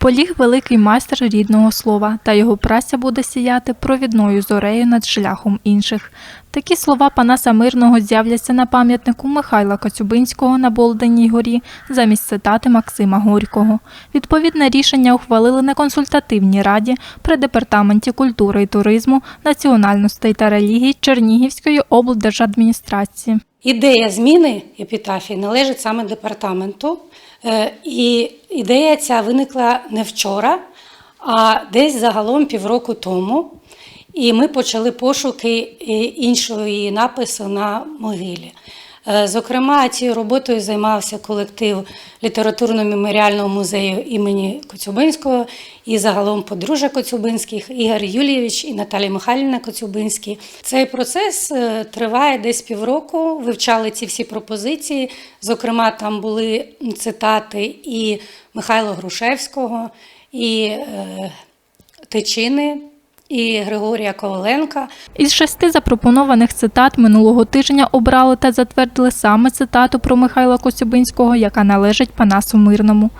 Поліг великий майстер рідного слова, та його праця буде сіяти провідною зорею над шляхом інших. Такі слова Панаса Мирного з'являться на пам'ятнику Михайла Коцюбинського на Болденій горі замість цитати Максима Горького. Відповідне рішення ухвалили на консультативній раді при департаменті культури і туризму, національностей та релігій Чернігівської облдержадміністрації. Ідея зміни епітафії належить саме департаменту. Е, І ідея ця виникла не вчора, а десь загалом півроку тому. І ми почали пошуки іншої іншого напису на могилі. Е, Зокрема, цією роботою займався колектив літературно-меморіального музею імені Коцюбинського і загалом подружжя Коцюбинських Ігор Юлійович і Наталія Михайлівна Коцюбинські. Цей процес е, триває десь півроку. Вивчали ці всі пропозиції. Зокрема, там були цитати і Михайла Грушевського, і е, Тичини, і Григорія Коваленка. Із шести запропонованих цитат минулого тижня обрали та затвердили саме цитату про Михайла Коцюбинського, яка належить Панасу Мирному.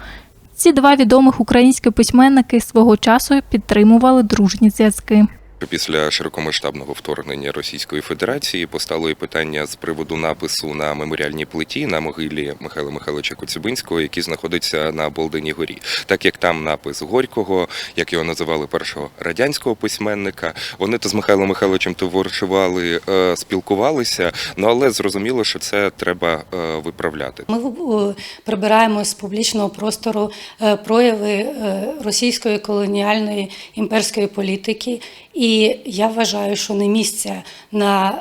Ці два відомих українські письменники свого часу підтримували дружні зв'язки. Після широкомасштабного вторгнення Російської Федерації постало і питання з приводу напису на меморіальній плиті на могилі Михайла Михайловича Коцюбинського, який знаходиться на Болденій горі. Так як там напис Горького, як його називали першого радянського письменника, вони то з Михайлом Михайловичем товаришували, е, спілкувалися. Ну але зрозуміло, що це треба е, виправляти. Ми е, прибираємо з публічного простору прояви російської колоніальної імперської політики, і я вважаю, що не місце на,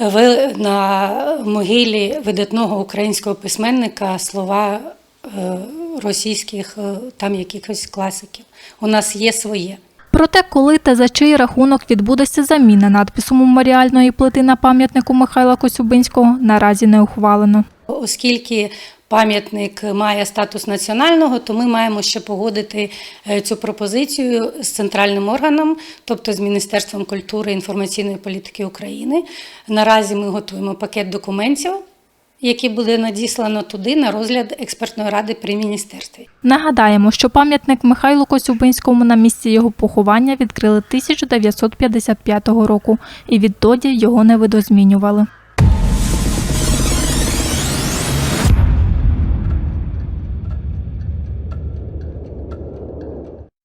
е, на могилі видатного українського письменника слова е, російських е, там якихось класиків. У нас є своє. Проте, коли та за чий рахунок відбудеться заміна надпису меморіальної плити на пам'ятнику Михайла Коцюбинського, наразі не ухвалено. Оскільки пам'ятник має статус національного, то ми маємо ще погодити е, цю пропозицію з центральним органом, тобто з Міністерством культури і інформаційної політики України. Наразі ми готуємо пакет документів, який буде надіслано туди на розгляд експертної ради при міністерстві. Нагадаємо, що пам'ятник Михайлу Коцюбинському на місці його поховання відкрили 1955 року і відтоді його не видозмінювали.